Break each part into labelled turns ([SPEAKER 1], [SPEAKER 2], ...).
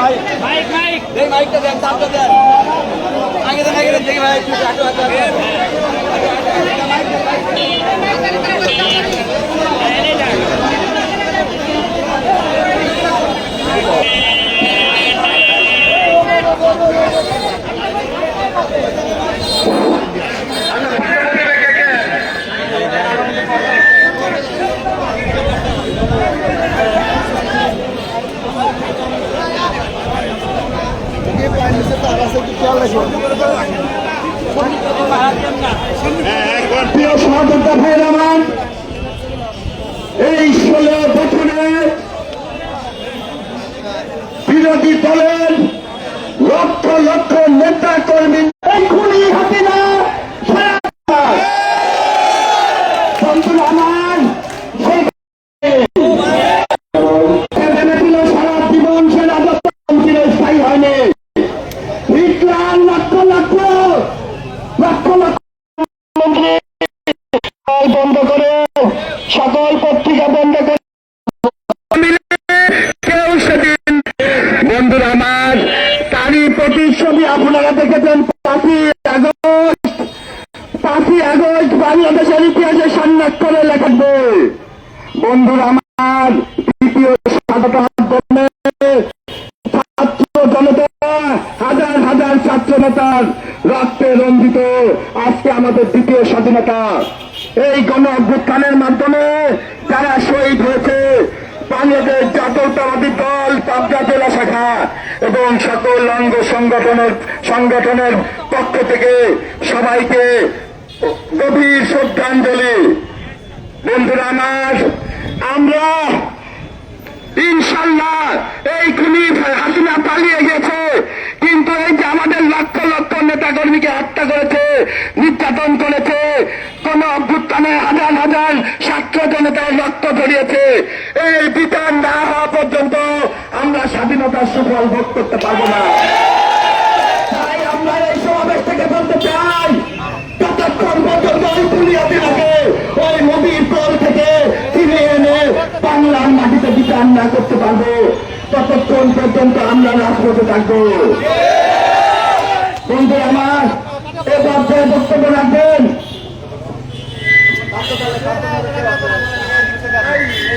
[SPEAKER 1] মাইকটা দেন চাপটা দেন আগে দেন আগে দেন দেখি ভাই একটু হাঁটু হাঁটু প্রিয় সহযোদ্ধা লক্ষ বন্ধ করে, সকল পত্রিকা বন্ধ করে। আমার, তারই প্রতিচ্ছবি আপনারা দেখেছেন, পাঁচই আগস্ট পাঁচই আগস্ট বাংলাদেশের ইতিহাসে সান্নাক্ষরে লেখা বই। বন্ধুরা আমার হাজার ছাত্র নেতার রক্তে রঞ্জিত, আজকে আমাদের দ্বিতীয় স্বাধীনতা। এই গণ অভ্যুত্থানের মাধ্যমে যারা শহীদ হয়েছে, বাংলাদেশ জাতীয়তাবাদী দল, পাবনা জেলা শাখা এবং সকল অঙ্গ সংগঠনের সংগঠনের পক্ষ থেকে সবাইকে গভীর শ্রদ্ধাঞ্জলি। বন্ধুরা আমার, আমরা ইনশাল্লাহ এই খুনি হাসিনা পালিয়ে গেছে কিন্তু এই যে আমাদের লক্ষ লক্ষ নেতা কর্মীকে হত্যা করেছে নির্যাতন করেছে। কোন অভ্যুত্থানে হাজার হাজার ছাত্র জনতার রক্ত ধরিয়েছে এই বিচার না হওয়া পর্যন্ত আমরা স্বাধীনতার সুফল ভোগ করতে পারব না। তাই আমরা এই সমাবেশ থেকে বলতে চাই, যতক্ষণ পর্যন্ত ওই বুনিয়াদিরাকে ওই নদীর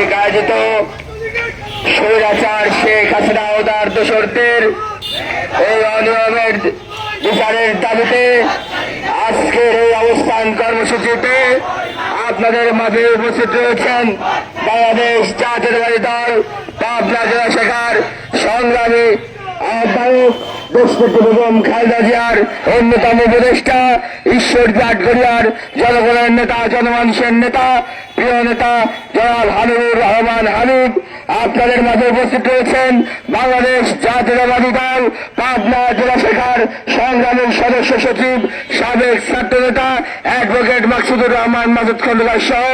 [SPEAKER 1] কর্তৃক আয়োজিত স্বৈরাচার শেখ হাসিনা ও তার দোসরদের এই অনিয়মের বিচারের দাবিতে আজকের এই অবস্থান কর্মসূচিতে আপনাদের মাঝে উপস্থিত রয়েছেন বাংলাদেশ জাতীয়তাবাদী দল, পাবনা জেলা শাখার সংগ্রামী আহ্বায়ক দেশপতি বেগম খালেদা জিয়ার অন্যতম উপদেষ্টা, ঈশ্বর জাটগড়িয়ার জনগণের নেতা, জনমানুষের নেতা, প্রিয় নেতা জনাব হাবিবুর রহমান হাবিব, আপনাদের মাঝে উপস্থিত রয়েছেন বাংলাদেশ জাতীয়তাবাদী দল, পাবনা জেলা শাখার সংগ্রামী সদস্য সচিব, সাবেক ছাত্র নেতা অ্যাডভোকেট মাকসুদুর রহমান মাসুদ খন্দকার সহ